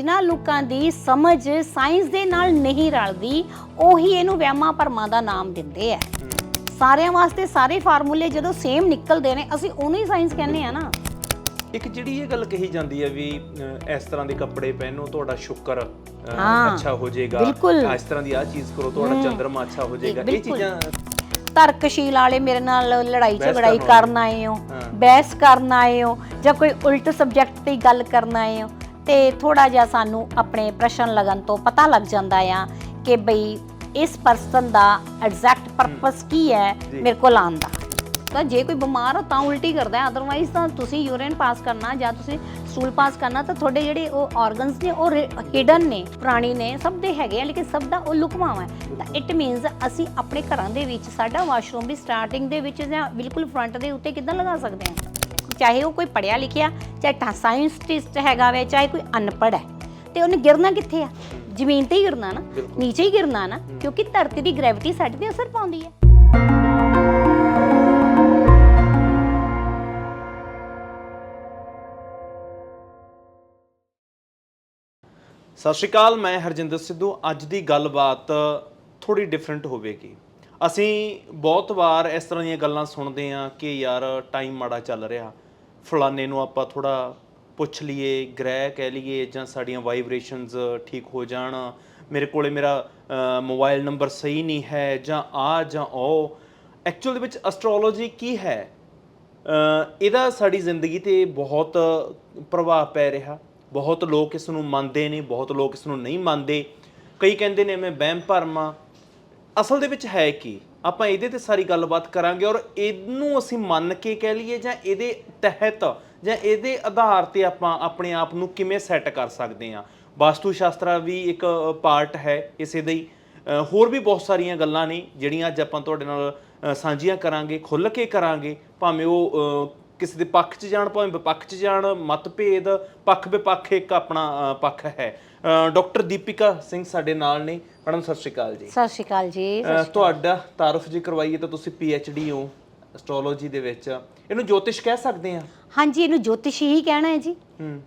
ਜਿਨ੍ਹਾਂ ਲੋਕਾਂ ਦੀ ਸਮਝ ਸਾਇੰਸ ਦੇ ਨਾਲ ਨਹੀਂ ਰਲਦੀ ਉਹੀ ਇਹਨੂੰ ਵਹਿਮਾਂ ਭਰਮਾਂ ਦਾ ਨਾਮ ਦਿੰਦੇ ਆ। ਸਾਰਿਆਂ ਵਾਸਤੇ ਸਾਰੇ ਫਾਰਮੂਲੇ ਜਦੋਂ ਸੇਮ ਨਿਕਲਦੇ ਨੇ ਅਸੀਂ ਉਹਨੂੰ ਹੀ ਸਾਇੰਸ ਕਹਿੰਦੇ ਆ ਨਾ। ਇੱਕ ਜਿਹੜੀ ਇਹ ਗੱਲ ਕਹੀ ਜਾਂਦੀ ਹੈ ਵੀ ਅਹ, ਇਸ ਤਰ੍ਹਾਂ ਦੇ ਕੱਪੜੇ ਪਹਿਨੋ ਤੁਹਾਡਾ ਸ਼ੁਕਰ ਅਹ, ਹਾਂ, ਅੱਛਾ ਹੋ ਜਾਏਗਾ। ਬਿਲਕੁਲ। ਇਸ ਤਰ੍ਹਾਂ ਦੀ ਆ ਚੀਜ਼ ਕਰੋ ਤੁਹਾਡਾ ਚੰਦਰਮਾ ਅੱਛਾ ਹੋ ਜਾਏਗਾ। ਇਹ ਬਿਲਕੁਲ। ਚੀਜ਼ਾਂ ਤਰਕਸ਼ੀਲ ਵਾਲੇ ਮੇਰੇ ਨਾਲ ਲੜਾਈ ਬਹਿਸ ਝਗੜਾਈ ਕਰਨ ਕਰਨ ਆਏ ਹੋ ਹਾਂ। ਬਹਿਸ ਕਰਨ ਆਏ ਹੋ ਜਾਂ ਕੋਈ ਉਲਟ ਸਬਜੈਕਟ ਤੇ ਹੀ ਗੱਲ ਕਰਨ ਆਏ ਹੋ। ਤੇ ਥੋੜਾ ਜਿਹਾ ਸਾਨੂੰ ਆਪਣੇ ਪ੍ਰਸ਼ਨ ਲਗਨ ਤੋਂ ਪਤਾ ਲੱਗ ਜਾਂਦਾ ਆ ਕਿ ਬਈ ਇਸ ਪਰਸਨ ਦਾ ਐਗਜ਼ੈਕਟ ਪਰਪਸ ਕੀ ਹੈ। ਮੇਰੇ ਕੋਲ ਆਉਣ ਦਾ। ਤਾਂ ਜੇ ਕੋਈ ਬਿਮਾਰ ਹੋ ਤਾਂ ਉਲਟੀ ਕਰਦਾ ਹੈ ਅਦਰਵਾਈਜ਼ ਤਾਂ ਤੁਸੀਂ ਯੂਰਿਨ ਪਾਸ ਕਰਨਾ ਜਾਂ ਤੁਸੀਂ ਸਟੂਲ ਪਾਸ ਕਰਨਾ ਤਾਂ ਤੁਹਾਡੇ ਜਿਹੜੇ ਉਹ ਆਰਗਨਸ ਨੇ ਉਹ ਹਿਡਨ ਨੇ ਪ੍ਰਾਣੀ ਨੇ ਸਭ ਦੇ ਹੈਗੇ ਆ ਲੇਕਿਨ ਸਭ ਦਾ ਉਹ ਲੁਕਵਾਵਾ ਹੈ। ਤਾਂ ਇਟ ਮੀਨਸ ਅਸੀਂ ਆਪਣੇ ਘਰਾਂ ਦੇ ਵਿੱਚ ਸਾਡਾ ਵਾਸ਼ਰੂਮ ਵੀ ਸਟਾਰਟਿੰਗ ਦੇ ਵਿੱਚ ਜਾਂ ਬਿਲਕੁਲ ਫਰੰਟ ਦੇ ਉੱਤੇ ਕਿੱਦਾਂ ਲਗਾ ਸਕਦੇ ਹਾਂ? ਚਾਹੇ ਉਹ ਕੋਈ ਪੜਿਆ ਲਿਖਿਆ ਚਾਹੇ ਸਾਇੰਸਟਿਸਟ ਹੈਗਾ ਵੇ ਚਾਹੇ ਕੋਈ ਅਨਪੜ੍ਹ ਹੈ ਤੇ ਉਹਨੇ ਗਿਰਨਾ ਕਿੱਥੇ ਆ? ਜ਼ਮੀਨ ਤੇ ਹੀ ਗਿਰਨਾ ਨਾ। ਨੀਚੇ ਹੀ ਗਿਰਨਾ ਨਾ ਕਿਉਂਕਿ ਧਰਤੀ ਦੀ ਗ੍ਰੈਵਿਟੀ ਸਾਡੇ ਤੇ ਅਸਰ ਪਾਉਂਦੀ ਹੈ। ਸਤਿ ਸ਼੍ਰੀ ਅਕਾਲ ਮੈਂ ਹਰਜਿੰਦਰ ਸਿੱਧੂ। ਅੱਜ ਦੀ ਗੱਲਬਾਤ ਥੋੜੀ ਡਿਫਰੈਂਟ ਹੋਵੇਗੀ। ਅਸੀਂ ਬਹੁਤ ਵਾਰ ਇਸ ਤਰ੍ਹਾਂ ਦੀਆਂ ਗੱਲਾਂ ਸੁਣਦੇ ਹਾਂ ਕਿ ਯਾਰ ਟਾਈਮ ਮਾੜਾ ਚੱਲ ਰਿਹਾ। ਫਲਾਣੇ ਨੂੰ ਆਪਾਂ ਥੋੜਾ ਪੁੱਛ ਲਈਏ, ਗ੍ਰਹਿ ਕਹਿ ਲਈਏ ਜਾਂ ਸਾਡੀਆਂ ਵਾਈਬ੍ਰੇਸ਼ਨਸ ਠੀਕ ਹੋ ਜਾਣ। ਮੇਰੇ ਕੋਲੇ ਮੇਰਾ ਮੋਬਾਈਲ ਨੰਬਰ ਸਹੀ ਨਹੀਂ ਹੈ ਜਾਂ ਆ ਜਾਂ ਉਹ ਐਕਚੁਅਲ ਦੇ ਵਿੱਚ ਐਸਟ੍ਰੋਲੋਜੀ ਕੀ ਹੈ? ਇਹਦਾ ਸਾਡੀ ਜ਼ਿੰਦਗੀ ਤੇ ਬਹੁਤ ਪ੍ਰਭਾਵ ਪੈ ਰਿਹਾ। ਬਹੁਤ ਲੋਕ ਇਸ ਨੂੰ ਮੰਨਦੇ ਨੇ, ਬਹੁਤ ਲੋਕ ਇਸ ਨੂੰ ਨਹੀਂ ਮੰਨਦੇ। ਕਈ ਕਹਿੰਦੇ ਨੇ ਮੈਂ ਵਹਿਮ ਭਰਮਾਂ ਅਸਲ ਦੇ ਵਿੱਚ ਹੈ ਕੀ? ਆਪਾਂ ਇਹਦੇ ਤੇ ਸਾਰੀ ਗੱਲਬਾਤ ਕਰਾਂਗੇ ਔਰ ਇਹਨੂੰ ਅਸੀਂ ਮੰਨ ਕੇ ਕਹਿ ਲਈਏ ਜਾਂ ਇਹਦੇ ਤਹਿਤ ਜਾਂ ਇਹਦੇ ਆਧਾਰ ਤੇ ਆਪਾਂ ਆਪਣੇ ਆਪ ਨੂੰ ਕਿਵੇਂ ਸੈੱਟ ਕਰ ਸਕਦੇ ਹਾਂ। ਵਾਸਤੂ ਸ਼ਾਸਤਰਾ ਵੀ ਇੱਕ ਪਾਰਟ ਹੈ ਇਸੇ ਦਾ ਹੀ। ਹੋਰ ਵੀ ਬਹੁਤ ਸਾਰੀਆਂ ਗੱਲਾਂ ਨੇ ਜਿਹੜੀਆਂ ਅੱਜ ਆਪਾਂ ਤੁਹਾਡੇ ਨਾਲ ਸਾਂਝੀਆਂ ਕਰਾਂਗੇ, ਖੁੱਲ੍ਹ ਕੇ ਕਰਾਂਗੇ। ਭਾਵੇਂ ਉਹ ਕਿਸੇ ਦੇ ਪੱਖ 'ਚ ਜਾਣ ਭਾਵੇਂ ਵਿਪੱਖ 'ਚ ਜਾਣ ਮਤਭੇਦ ਪੱਖ ਵਿਪੱਖ ਇੱਕ ਆਪਣਾ ਅ, ਪੱਖ ਹੈ। ਡਾਕਟਰ ਦੀਪਿਕਾ ਸਿੰਘ ਸਾਡੇ ਨਾਲ ਨੇ। ਮੈਡਮ ਸਤਿ ਸ਼੍ਰੀ ਅਕਾਲ ਜੀ। ਸਤਿ ਸ਼੍ਰੀ ਅਕਾਲ ਜੀ ਅ, ਤੁਹਾਡਾ ਤਾਰਫ ਜੇ ਕਰਵਾਈਏ ਤਾਂ ਤੁਸੀਂ ਡੀ ਹੋ ਐਸਟ੍ਰੋਲੋਜੀ ਦੇ ਵਿੱਚ। ਇਹਨੂੰ ਜੋਤਿਸ਼ ਕਹਿ ਸਕਦੇ ਆ? ਹਾਂਜੀ ਇਹਨੂੰ ਜੋਤਿਸ਼ ਹੀ ਕਹਿਣਾ ਹੈ ਜੀ।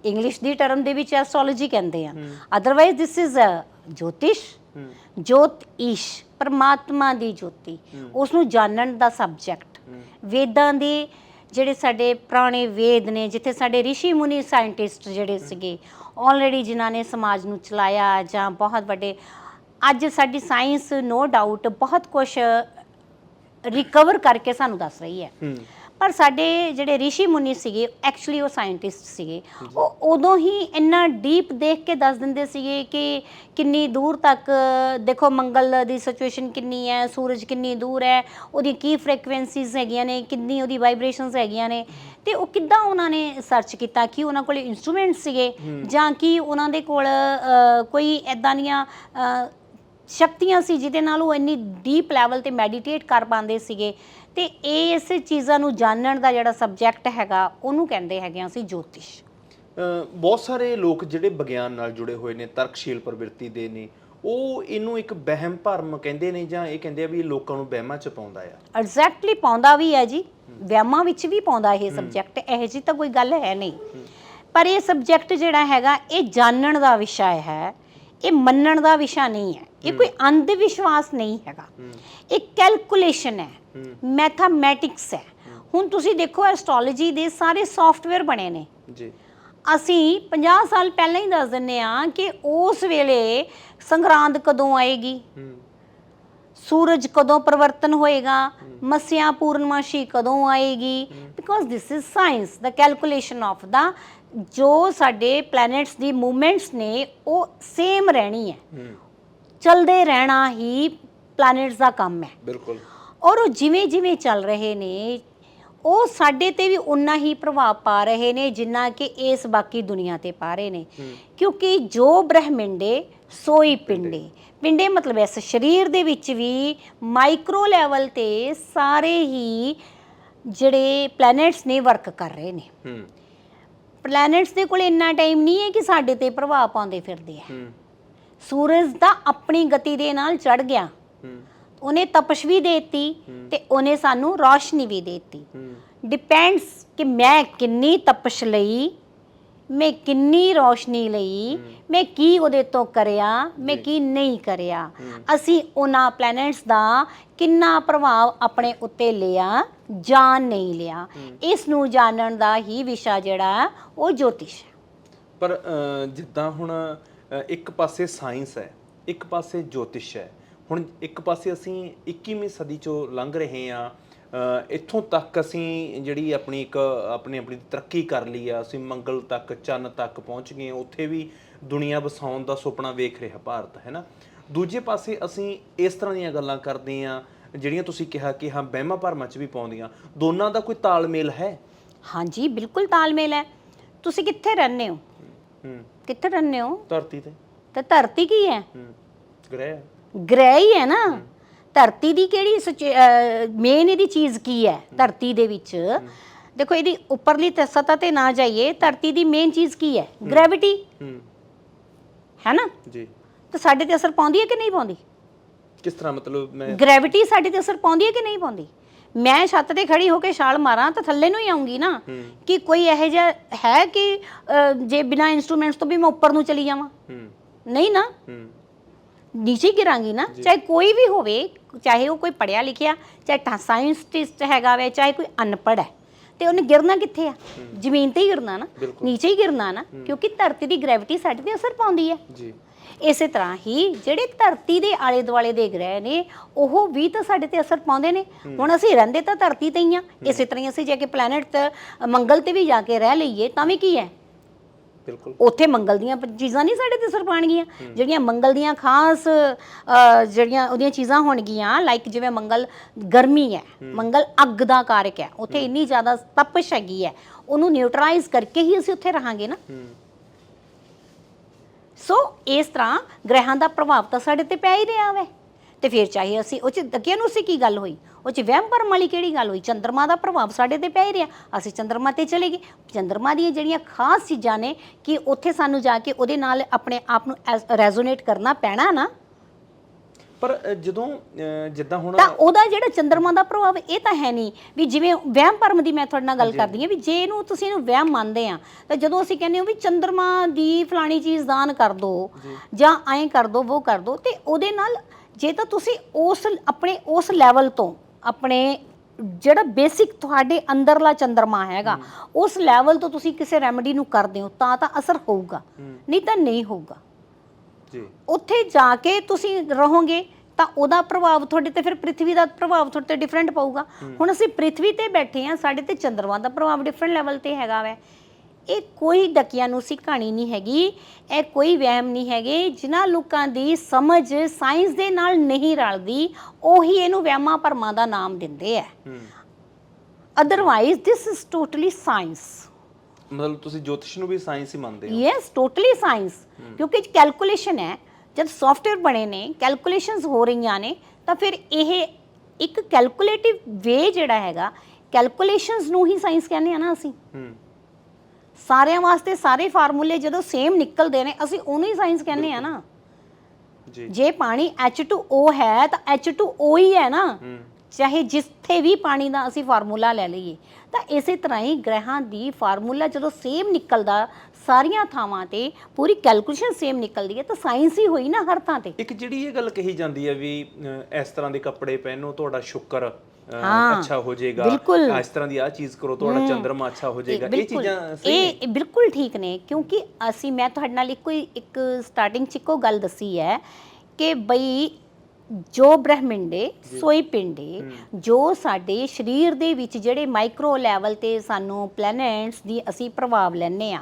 ਇੰਗਲਿਸ਼ ਦੀ ਟਰਮ ਦੇ ਵਿੱਚ ਐਸਟ੍ਰੋਲੋਜੀ ਕਹਿੰਦੇ ਆ। ਅਦਰਵਾਈਜ਼ ਥਿਸ ਇਜ਼ ਜੋਤਿਸ਼। ਜੋਤ ਈਸ਼ ਪਰਮਾਤਮਾ ਦੀ ਜੋਤੀ। ਉਸ ਨੂੰ ਜਾਣਨ ਦਾ ਸਬਜੈਕਟ ਵੇਦਾਂ ਦੇ ਜਿਹੜੇ ਸਾਡੇ ਪੁਰਾਣੇ ਵੇਦ ਨੇ, ਜਿੱਥੇ ਸਾਡੇ ਰਿਸ਼ੀ ਮੁਨੀ ਸਾਇੰਟਿਸਟ ਜਿਹੜੇ ਸੀਗੇ ਆਲਰੇਡੀ ਜਿਨ੍ਹਾਂ ਨੇ ਸਮਾਜ ਨੂੰ ਚਲਾਇਆ ਜਾਂ ਬਹੁਤ ਵੱਡੇ, ਅੱਜ ਸਾਡੀ ਸਾਇੰਸ ਨੋ ਡਾਊਟ ਬਹੁਤ ਕੁਝ ਰਿਕਵਰ ਕਰਕੇ ਸਾਨੂੰ ਦੱਸ ਰਹੀ ਹੈ। ਪਰ ਸਾਡੇ ਜਿਹੜੇ ਰਿਸ਼ੀ ਮੁਨੀ ਸੀਗੇ ਐਕਚੁਅਲੀ ਉਹ ਸਾਇੰਟਿਸਟ ਸੀਗੇ। ਉਹ ਉਦੋਂ ਹੀ ਇੰਨਾ ਡੀਪ ਦੇਖ ਕੇ ਦੱਸ ਦਿੰਦੇ ਸੀਗੇ ਕਿ ਕਿੰਨੀ ਦੂਰ ਤੱਕ ਦੇਖੋ ਮੰਗਲ ਦੀ ਸਿਚੁਏਸ਼ਨ ਕਿੰਨੀ ਹੈ ਸੂਰਜ ਕਿੰਨੀ ਦੂਰ ਹੈ ਉਹਦੀ ਕੀ ਫ੍ਰੀਕਵੈਂਸੀਜ਼ ਹੈਗੀਆਂ ਨੇ ਕਿੰਨੀ ਉਹਦੀ ਵਾਈਬ੍ਰੇਸ਼ਨਸ ਹੈਗੀਆਂ ਨੇ। ਤੇ ਉਹ ਕਿੱਦਾਂ ਉਹਨਾਂ ਨੇ ਸਰਚ ਕੀਤਾ ਕਿ ਉਹਨਾਂ ਕੋਲ ਇਨਸਟਰੂਮੈਂਟ ਸੀਗੇ ਜਾਂ ਕਿ ਉਹਨਾਂ ਦੇ ਕੋਲ ਕੋਈ ਐਦਾਂ ਦੀਆਂ ਸ਼ਕਤੀਆਂ ਸੀ ਜਿਹਦੇ ਨਾਲ ਉਹ ਇੰਨੀ ਡੀਪ ਲੈਵਲ ਤੇ ਮੈਡੀਟੇਟ ਕਰ ਪਾਉਂਦੇ ਸੀਗੇ। ਤੇ ਇਹ ਇਸ ਚੀਜ਼ਾਂ ਨੂੰ ਜਾਣਨ ਦਾ ਜਿਹੜਾ ਸਬਜੈਕਟ ਹੈਗਾ ਉਹਨੂੰ ਕਹਿੰਦੇ ਹੈਗੇ ਆ ਅਸੀਂ ਜੋਤਿਸ਼। ਬਹੁਤ ਸਾਰੇ ਲੋਕ ਜਿਹੜੇ ਵਿਗਿਆਨ ਨਾਲ ਜੁੜੇ ਹੋਏ ਨੇ ਤਰਕਸ਼ੀਲ ਪ੍ਰਵਿਰਤੀ ਦੇ ਨੇ ਉਹ ਇਹਨੂੰ ਇੱਕ ਵਹਿਮ ਭਰਮ ਕਹਿੰਦੇ ਨੇ ਜਾਂ ਇਹ ਕਹਿੰਦੇ ਆ ਵੀ ਇਹ ਲੋਕਾਂ ਨੂੰ ਵਹਿਮਾਂ ਚ ਪਾਉਂਦਾ ਆ। ਐਗਜ਼ੈਕਟਲੀ ਪਾਉਂਦਾ ਵੀ ਹੈ ਜੀ। ਵਿਆਹਾਂ ਵਿੱਚ ਵੀ ਪਾਉਂਦਾ ਇਹ ਸਬਜੈਕਟ ਇਹੋ ਜੀ ਤਾਂ ਕੋਈ ਗੱਲ ਹੈ ਨਹੀਂ। ਪਰ ਇਹ ਸਬਜੈਕਟ ਜਿਹੜਾ ਹੈਗਾ ਇਹ ਜਾਣਨ ਦਾ ਵਿਸ਼ਾ ਹੈ। ਇਹ ਮੰਨਣ ਦਾ ਵਿਸ਼ਾ ਨਹੀਂ ਹੈ। ਇਹ ਕੋਈ ਅੰਧ ਵਿਸ਼ਵਾਸ ਨਹੀਂ ਹੈਗਾ। ਇਹ ਕੈਲਕੂਲੇਸ਼ਨ ਹੈ। ਮੈਥਮੈਟਿਕਸ ਹੈ। ਹੁਣ ਤੁਸੀਂ ਦੇਖੋ ਐਸਟ੍ਰੋਲੋਜੀ ਦੇ ਸਾਰੇ ਸੌਫਟਵੇਅਰ ਬਣੇ ਨੇ। ਜੀ। ਅਸੀਂ 50 ਸਾਲ ਪਹਿਲਾਂ ਹੀ ਦੱਸ ਦਿੰਨੇ ਆ ਕਿ ਉਸ ਵੇਲੇ ਸੰਗਰਾਂਦ ਕਦੋਂ ਆਏਗੀ? ਸੂਰਜ ਕਦੋਂ ਪਰਿਵਰਤਨ ਹੋਏਗਾ? ਮਸਿਆ ਪੂਰਨਮਾਸ਼ੀ ਕਦੋਂ ਆਏਗੀ? ਬਿਕੋਜ਼ ਥਿਸ ਇਜ਼ ਸਾਇੰਸ ਦਾ ਕੈਲਕੂਲੇਸ਼ਨ ਆਫ ਦਾ ਜੋ ਸਾਡੇ ਪਲੈਨਟਸ ਦੀ ਮੂਵਮੈਂਟਸ ਨੇ ਉਹ ਸੇਮ ਰਹਿਣੀ ਹੈ। ਚਲਦੇ ਰਹਿਣਾ ਹੀ ਪਲੈਨਟਸ ਦਾ ਕੰਮ ਹੈ। ਬਿਲਕੁਲ। ਔਰ ਉਹ ਜਿਵੇਂ ਜਿਵੇਂ ਚੱਲ ਰਹੇ ਨੇ ਉਹ ਸਾਡੇ ਤੇ ਵੀ ਉਨਾ ਹੀ ਪ੍ਰਭਾਵ ਪਾ ਰਹੇ ਨੇ ਜਿੰਨਾ ਕਿ ਇਸ ਬਾਕੀ ਦੁਨੀਆ ਤੇ ਪਾ ਰਹੇ ਨੇ। ਕਿਉਂਕਿ ਜੋ ਬ੍ਰਹਮੰਡੇ ਸੋਈ ਪਿੰਡੇ ਪਿੰਡੇ ਮਤਲਬ ਇਸ ਸਰੀਰ ਦੇ ਵਿੱਚ ਵੀ ਮਾਈਕਰੋ ਲੈਵਲ ਤੇ ਸਾਰੇ ਹੀ ਜਿਹੜੇ ਪਲੈਨਟਸ ਨੇ ਵਰਕ ਕਰ ਰਹੇ ਨੇ। ਹੂੰ। ਪਲੈਨਟਸ ਦੇ ਕੋਲ ਇੰਨਾ ਟਾਈਮ ਨਹੀਂ ਹੈ ਕਿ ਸਾਡੇ ਤੇ ਪ੍ਰਭਾਵ ਪਾਉਂਦੇ ਫਿਰਦੇ ਆ। ਹੂੰ ਸੂਰਜ ਦਾ ਆਪਣੀ ਗਤੀ ਦੇ ਨਾਲ ਚੜ ਗਿਆ। ਹੂੰ ਉਹਨੇ ਤਪਸ਼ ਵੀ ਦੇਤੀ ਤੇ ਉਹਨੇ ਸਾਨੂੰ ਰੌਸ਼ਨੀ ਵੀ ਦੇਤੀ। ਹੂੰ ਡਿਪੈਂਡਸ ਕਿ ਮੈਂ ਕਿੰਨੀ ਤਪਸ਼ ਲਈ ਮੈਂ ਕਿੰਨੀ ਰੋਸ਼ਨੀ ਲਈ ਮੈਂ ਕੀ ਉਹਦੇ ਤੋਂ ਕਰਿਆ ਮੈਂ ਕੀ ਨਹੀਂ ਕਰਿਆ। ਅਸੀਂ ਉਹਨਾਂ ਪਲੈਨਟਸ ਦਾ ਕਿੰਨਾ ਪ੍ਰਭਾਵ ਆਪਣੇ ਉੱਤੇ ਲਿਆ ਜਾਂ ਨਹੀਂ ਲਿਆ। ਇਸ ਨੂੰ ਜਾਣਨ ਦਾ ਹੀ ਵਿਸ਼ਾ ਜਿਹੜਾ ਹੈ, ਉਹ ਜੋਤਿਸ਼ ਹੈ। ਪਰ ਜਿੱਦਾਂ ਹੁਣ ਇੱਕ ਪਾਸੇ ਸਾਇੰਸ ਹੈ ਇੱਕ ਪਾਸੇ ਜੋਤਿਸ਼ ਹੈ। ਹੁਣ ਇੱਕ ਪਾਸੇ ਅਸੀਂ 21ਵੀਂ ਸਦੀ ਚੋਂ ਲੰਘ ਰਹੇ ਆ ਇੱਥੋਂ ਤੱਕ ਅਸੀਂ ਜਿਹੜੀ ਆਪਣੀ ਇੱਕ ਆਪਣੀ ਆਪਣੀ ਤਰੱਕੀ ਕਰ ਲਈ ਆ। ਅਸੀਂ ਮੰਗਲ ਤੱਕ ਚੰਨ ਤੱਕ ਪਹੁੰਚ ਗਏ। ਉੱਥੇ ਵੀ ਦੁਨੀਆ ਵਸਾਉਣ ਦਾ ਸੁਪਨਾ ਵੇਖ ਰਿਹਾ ਭਾਰਤ ਹੈ ਨਾ? ਦੂਜੇ ਪਾਸੇ ਅਸੀਂ ਇਸ ਤਰ੍ਹਾਂ ਦੀਆਂ ਗੱਲਾਂ ਕਰਦੇ ਆ ਜਿਹੜੀਆਂ ਤੁਸੀਂ ਕਿਹਾ ਕਿ ਹਾਂ ਵਹਿਮਾਂ ਭਰਮਾਂ ਚ ਵੀ ਪਾਉਂਦੀਆਂ। ਦੋਨਾਂ ਦਾ ਕੋਈ ਤਾਲਮੇਲ ਹੈ? ਹਾਂਜੀ ਬਿਲਕੁਲ ਤਾਲਮੇਲ ਹੈ। ਤੁਸੀਂ ਕਿੱਥੇ ਰਹਿੰਦੇ ਹੋ? ਹੂੰ। ਕਿੱਥੇ ਰਹਿੰਦੇ ਹੋ? ਧਰਤੀ ਤੇ। ਤੇ ਧਰਤੀ ਕੀ ਹੈ? ਹੂੰ। ਗ੍ਰਹਿ। ਗ੍ਰਹਿ ਹੀ ਹੈ ਨਾ? ਧਰਤੀ ਦੀ ਕਿਹੜੀ ਮੇਨ ਇਹਦੀ ਚੀਜ਼ ਕੀ ਹੈ ਧਰਤੀ ਦੇ ਵਿੱਚ? ਦੇਖੋ ਇਹਦੀ ਉੱਪਰਲੀ ਤ- ਸਤ੍ਹਾ ਤੇ ਨਾ ਜਾਈਏ ਧਰਤੀ ਦੀ ਮੇਨ ਚੀਜ਼ ਕੀ ਹੈ? ਗ੍ਰੈਵਿਟੀ ਹੂੰ। ਨਾ? ਜੀ। ਤੇ ਸਾਡੇ ਤੇ ਅਸਰ ਪਾਉਂਦੀ ਹੈ ਕਿ ਨਹੀਂ ਪਾਉਂਦੀ? ਕਿਸ ਤਰ੍ਹਾਂ ਮਤਲਬ ਮੈਂ ਗ੍ਰੈਵਿਟੀ ਸਾਡੇ ਤੇ ਅਸਰ ਪਾਉਂਦੀ ਹੈ ਕਿ ਨਹੀਂ ਪਾਉਂਦੀ? ਮੈਂ ਛੱਤ ਤੇ ਖੜੀ ਹੋ ਕੇ ਛਾਲ ਮਾਰਾਂ ਤਾਂ ਥੱਲੇ ਨੂੰ ਹੀ ਆਉਂਗੀ ਨਾ। ਕਿ ਕੋਈ ਇਹੋ ਜਿਹਾ ਹੈ ਕਿ ਜੇ ਬਿਨਾ ਇਨਸਟਰੂਮੈਂਟਸ ਤੋਂ ਵੀ ਮੈਂ ਉੱਪਰ ਨੂੰ ਚਲੀ ਜਾਵਾਂ? ਨਹੀਂ ਨਾ। ਨੀਚੇ ਗਿਰਾਂਗੀ ਨਾ ਚਾਹੇ ਕੋਈ ਵੀ ਹੋਵੇ ਚਾਹੇ ਉਹ ਕੋਈ ਪੜਿਆ ਲਿਖਿਆ ਚਾਹੇ ਸਾਇੰਸਟਿਸਟ ਹੈਗਾ ਵੇ ਚਾਹੇ ਕੋਈ ਅਨਪੜ੍ਹ ਹੈ ਤੇ ਉਹਨੇ ਗਿਰਨਾ ਕਿੱਥੇ ਆ? ਜ਼ਮੀਨ ਤੇ ਹੀ ਗਿਰਨਾ ਨਾ। ਨੀਚੇ ਹੀ ਗਿਰਨਾ ਨਾ ਕਿਉਂਕਿ ਧਰਤੀ ਦੀ ਗ੍ਰੈਵਿਟੀ ਸਾਡੇ ਤੇ ਅਸਰ ਪਾਉਂਦੀ ਹੈ। ਜੀ। ਇਸੇ ਤਰ੍ਹਾਂ ਹੀ ਜਿਹੜੇ ਧਰਤੀ ਦੇ ਆਲੇ ਦੁਆਲੇ ਦੇ ਗ੍ਰਹਿ ਨੇ ਉਹ ਵੀ ਤਾਂ ਸਾਡੇ ਤੇ ਅਸਰ ਪਾਉਂਦੇ ਨੇ। ਹੁਣ ਅਸੀਂ ਰਹਿੰਦੇ ਤਾਂ ਧਰਤੀ ਤੇ ਹੀ ਆ। ਇਸੇ ਤਰ੍ਹਾਂ ਹੀ ਅਸੀਂ ਜੇ ਕਿ ਪਲੈਨਟ ਤੇ ਮੰਗਲ ਤੇ ਵੀ ਜਾ ਕੇ ਰਹਿ ਲਈਏ ਤਾਂ ਵੀ ਕੀ ਹੈ? ਬਿਲਕੁਲ। ਉੱਥੇ ਮੰਗਲ ਦੀਆਂ ਪ- ਚੀਜ਼ਾਂ ਨਹੀਂ ਸਾਡੇ ਤੇ ਅਸਰ ਪਾਣਗੀਆਂ ਜਿਹੜੀਆਂ ਮੰਗਲ ਦੀਆਂ ਖਾਸ ਅ, ਜਿਹੜੀਆਂ ਉਹਦੀਆਂ ਚੀਜ਼ਾਂ ਹੋਣਗੀਆਂ ਲਾਈਕ ਜਿਵੇਂ ਮੰਗਲ ਗਰਮੀ ਹੈ ਮੰਗਲ ਅੱਗ ਦਾ ਕਾਰਕ ਹੈ ਉੱਥੇ ਇੰਨੀ ਜ਼ਿਆਦਾ ਤਪਸ਼ ਹੈਗੀ ਹੈ ਉਹਨੂੰ ਨਿਊਟਰਲਾਈਜ਼ ਕਰਕੇ ਹੀ ਅਸੀਂ ਉੱਥੇ ਰਹਾਂਗੇ ਨਾ। ਸੋ ਇਸ ਤਰ੍ਹਾਂ ਗ੍ਰਹਿਾਂ ਦਾ ਪ੍ਰਭਾਵ ਤਾਂ ਸਾਡੇ ਤੇ ਪੈ ਹੀ ਰਿਹਾ ਵੇ। ਤੇ ਫਿਰ ਚਾਹੇ ਅਸੀਂ ਉਹ ਚ ਅੱਗੇ ਨੂੰ ਸੀ ਕੀ ਗੱਲ ਹੋਈ? ਉਹ ਚ ਵਹਿਮ ਭਰਮ ਵਾਲੀ ਕਿਹੜੀ ਗੱਲ ਹੋਈ? ਚੰਦਰਮਾ ਦਾ ਪ੍ਰਭਾਵ ਸਾਡੇ ਤੇ ਪੈ ਰਿਹਾ। ਅਸੀਂ ਚੰਦਰਮਾ ਤੇ ਚਲੇ ਗਏ। ਚੰਦਰਮਾ ਦੀਆਂ ਜਿਹੜੀਆਂ ਖਾਸ ਚੀਜ਼ਾਂ ਨੇ ਕਿ ਉੱਥੇ ਸਾਨੂੰ ਜਾ ਕੇ ਉਹਦੇ ਨਾਲ ਆਪਣੇ ਆਪ ਨੂੰ ਰੈਜ਼ੋਨੇਟ ਕਰਨਾ ਪੈਣਾ ਨਾ। ਪਰ ਜਦੋਂ ਜਿੱਦਾਂ ਹੁਣ ਤਾਂ ਉਹਦਾ ਜਿਹੜਾ ਚੰਦਰਮਾ ਦਾ ਪ੍ਰਭਾਵ ਇਹ ਤਾਂ ਹੈ ਨਹੀਂ ਵੀ ਜਿਵੇਂ ਵਹਿਮ ਭਰਮ ਦੀ ਮੈਂ ਤੁਹਾਡੇ ਨਾਲ ਗੱਲ ਕਰਦੀ ਹਾਂ ਵੀ ਜੇ ਇਹਨੂੰ ਤੁਸੀਂ ਇਹਨੂੰ ਵਹਿਮ ਮੰਨਦੇ ਆ ਤਾਂ ਜਦੋਂ ਅਸੀਂ ਕਹਿੰਦੇ ਹਾਂ ਵੀ ਚੰਦਰਮਾ ਦੀ ਫਲਾਣੀ ਚੀਜ਼ ਦਾਨ ਕਰ ਦੋ ਜਾਂ। ਐਂ ਕਰ ਦੋ ਉਹ ਕਰ ਦੋ ਤੇ ਉਹਦੇ ਨਾਲ ਜੇ ਤਾਂ ਤੁਸੀਂ ਉਸ ਆਪਣੇ ਉਸ ਲੈਵਲ ਤੋਂ ਆਪਣੇ ਜਿਹੜਾ ਬੇਸਿਕ ਤੁਹਾਡੇ ਅੰਦਰਲਾ ਚੰ드ਰਮਾ ਹੈਗਾ ਉਸ ਲੈਵਲ ਤੋਂ ਤੁਸੀਂ ਕਿਸੇ ਰੈਮੇਡੀ ਨੂੰ ਕਰਦੇ ਹੋ ਤਾਂ ਤਾਂ ਅਸਰ ਹੋਊਗਾ। ਨਹੀਂ ਤਾਂ ਨਹੀਂ ਹੋਊਗਾ। ਜੀ। ਉੱਥੇ ਜਾ ਕੇ ਤੁਸੀਂ ਰਹੋਗੇ ਤਾਂ ਉਹਦਾ ਪ੍ਰਭਾਵ ਤੁਹਾਡੇ ਤੇ ਫਿਰ ਪ੍ਰithvi ਦਾ ਪ੍ਰਭਾਵ ਤੁਹਾਡੇ ਤੇ ਡਿਫਰੈਂਟ ਪਊਗਾ। ਹੁਣ ਅਸੀਂ ਪ੍ਰithvi ਤੇ ਬੈਠੇ ਆ ਸਾਡੇ ਤੇ ਚੰਦਰਮਾ ਦਾ ਪ੍ਰਭਾਵ ਡਿਫਰੈਂਟ ਲੈਵਲ ਤੇ ਹੈਗਾ ਵੈ। ਇਹ ਕੋਈ ਡਕਿਆਂ ਨੂੰ ਸੀ ਕਹਾਣੀ ਨਹੀਂ ਹੈਗੀ ਇਹ ਕੋਈ ਵਹਿਮ ਨਹੀਂ ਹੈਗੇ ਜਿਨ੍ਹਾਂ ਲੋਕਾਂ ਦੀ ਸਮਝ ਸਾਇੰਸ ਦੇ ਨਾਲ ਨਹੀਂ ਰਲਦੀ ਉਹੀ ਇਹਨੂੰ ਵਹਿਮਾਂ ਭਰਮਾਂ ਦਾ ਨਾਮ ਦਿੰਦੇ ਆ। Otherwise this is totally science ਮਤਲਬ ਤੁਸੀਂ ਜੋਤਿਸ਼ ਨੂੰ ਵੀ ਸਾਇੰਸ ਹੀ ਮੰਨਦੇ ਹੋ? ਯੈਸ ਟੋਟਲੀ ਸਾਇੰਸ ਕਿਉਂਕਿ ਕੈਲਕੂਲੇਸ਼ਨ ਹੈ ਜਦ ਸੌਫਟਵੇਅਰ ਬਣੇ ਨੇ ਕੈਲਕੂਲੇਸ਼ਨਸ ਹੋ ਰਹੀਆਂ ਨੇ ਤਾਂ ਫਿਰ ਇਹ ਇੱਕ ਕੈਲਕੂਲੇਟਿਵ ਵੇ ਜਿਹੜਾ ਹੈਗਾ ਕੈਲਕੂਲੇਸ਼ਨਸ ਨੂੰ ਹੀ ਸਾਇੰਸ ਕਹਿੰਦੇ ਆ ਨਾ ਅਸੀਂ। ਹੂੰ। ਸਾਰਿਆਂ ਵਾਸਤੇ ਸਾਰੇ ਫਾਰਮੂਲੇ ਜਦੋਂ ਸੇਮ ਨਿਕਲਦੇ ਨੇ ਅਸੀਂ ਉਹਨੂੰ ਹੀ ਸਾਇੰਸ ਕਹਿੰਦੇ ਆ ਨਾ। ਜੀ। ਜੇ ਪਾਣੀ H2O ਹੈ ਤਾਂ H2O ਹੀ ਹੈ ਨਾ। ਚਾਹੇ ਜਿੱਥੇ ਵੀ ਪਾਣੀ ਦਾ ਅਸੀਂ ਫਾਰਮੂਲਾ ਲੈ ਲਈਏ। ਤਾਂ ਇਸੇ ਤਰ੍ਹਾਂ ਹੀ ਗ੍ਰਹਿਾਂ ਦੀ ਫਾਰਮੂਲਾ ਜਦੋਂ ਸੇਮ ਨਿਕਲਦਾ ਸਾਰੀਆਂ ਥਾਵਾਂ ਤੇ ਪੂਰੀ ਕੈਲਕੂਲੇਸ਼ਨ ਸੇਮ ਨਿਕਲਦੀ ਹੈ ਤਾਂ ਸਾਇੰਸ ਹੀ ਹੋਈ ਨਾ ਹਰ ਥਾਂ ਤੇ। ਇੱਕ ਜਿਹੜੀ ਇਹ ਗੱਲ ਕਹੀ ਜਾਂਦੀ ਹੈ ਵੀ ਇਸ ਤਰ੍ਹਾਂ ਦੇ ਕੱਪੜੇ ਪਹਿਨੋ ਤੁਹਾਡਾ ਸ਼ੁਕਰ। ਹਾਂ, ਅੱਛਾ ਹੋ ਜਾਏਗਾ। ਬਿਲਕੁਲ। ਇਸ ਤਰ੍ਹਾਂ ਦੀ ਆ ਚੀਜ਼ ਕਰੋ ਤੁਹਾਡਾ ਚੰਦਰਮਾ ਅੱਛਾ ਹੋ ਜਾਏਗਾ। ਇਹ ਬਿਲਕੁਲ। ਚੀਜ਼ਾਂ ਸਹੀ ਇਹ ਇਹ ਬਿਲਕੁਲ ਠੀਕ ਨੇ ਕਿਉਂਕਿ ਅਸੀਂ ਮੈਂ ਤੁਹਾਡੇ ਨਾਲ ਇੱਕੋ ਹੀ- ਇੱਕ ਸਟਾਰਟਿੰਗ ਚ ਇੱਕੋ ਗੱਲ ਦੱਸੀ ਹੈ ਕਿ ਬਈ ਜੋ ਬ੍ਰਹਮੰਡੇ ਸੋਈ ਪਿੰਡੇ ਜੋ ਸਾਡੇ ਸਰੀਰ ਦੇ ਵਿੱਚ ਜਿਹੜੇ ਮਾਈਕਰੋ ਲੈਵਲ ਤੇ ਸਾਨੂੰ ਪਲੈਨਟਸ ਦੀ ਅਸੀਂ ਪ੍ਰਭਾਵ ਲੈਨੇ ਆ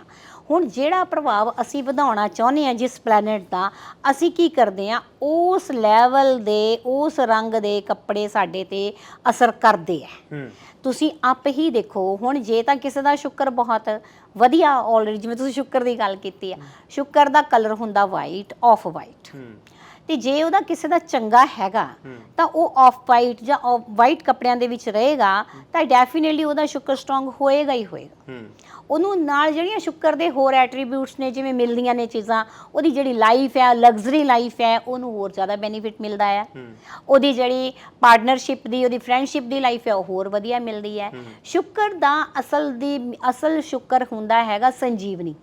ਹੁਣ ਜਿਹੜਾ ਪ੍ਰਭਾਵ ਅਸੀਂ ਵਧਾਉਣਾ ਚਾਹੁੰਦੇ ਆ ਜਿਸ ਪਲੈਨਟ ਦਾ ਅਸੀਂ ਕੀ ਕਰਦੇ ਆ ਉਸ ਲੈਵਲ ਦੇ ਉਸ ਰੰਗ ਦੇ ਕੱਪੜੇ ਸਾਡੇ ਤੇ ਅਸਰ ਕਰਦੇ ਆ। ਤੁਸੀਂ ਆਪ ਹੀ ਦੇਖੋ ਹੁਣ ਜੇ ਤਾਂ ਕਿਸੇ ਦਾ ਸ਼ੁਕਰ ਬਹੁਤ ਵਧੀਆ ਆਲਰੇਡੀ ਜਿਵੇਂ ਤੁਸੀਂ ਸ਼ੁਕਰ ਦੀ ਗੱਲ ਕੀਤੀ ਆ ਸ਼ੁਕਰ ਦਾ ਕਲਰ ਹੁੰਦਾ ਵਾਈਟ ਆਫ ਵਾਈਟ ਤੇ ਜੇ ਉਹਦਾ ਕਿਸੇ ਦਾ ਚੰਗਾ ਹੈਗਾ, ਤਾਂ ਉਹ ਆਫ ਵਾਈਟ ਜਾਂ ਵਾਈਟ ਕੱਪੜਿਆਂ ਦੇ ਵਿੱਚ ਰਹੇਗਾ, ਤਾਂ ਡੈਫੀਨਿਟਲੀ ਉਹਦਾ ਸ਼ੁਕਰ ਸਟਰੋਂਗ ਹੋਏਗਾ ਹੀ ਹੋਏਗਾ। ਉਹਨੂੰ ਨਾਲ ਜਿਹੜੀਆਂ ਸ਼ੁਕਰ ਦੇ ਹੋਰ ਐਟਰੀਬਿਊਟਸ ਨੇ, ਜਿਵੇਂ ਮਿਲਦੀਆਂ ਨੇ ਚੀਜ਼ਾਂ, ਉਹਦੀ ਜਿਹੜੀ ਲਾਈਫ ਹੈ ਲਗਜ਼ਰੀ ਲਾਈਫ ਹੈ, ਉਹਨੂੰ ਹੋਰ ਜ਼ਿਆਦਾ ਬੈਨੀਫਿਟ ਮਿਲਦਾ ਹੈ। ਉਹਦੀ ਜਿਹੜੀ ਪਾਰਟਨਰਸ਼ਿਪ ਦੀ, ਉਹਦੀ ਫਰੈਂਡਸ਼ਿਪ ਦੀ ਲਾਈਫ ਹੈ, ਉਹ ਹੋਰ ਵਧੀਆ ਮਿਲਦੀ ਹੈ। ਸ਼ੁਕਰ ਦਾ ਅਸਲ ਦੀ, ਅਸਲ ਸ਼ੁਕਰ ਹੁੰਦਾ ਹੈਗਾ ਸੰਜੀਵਨੀ।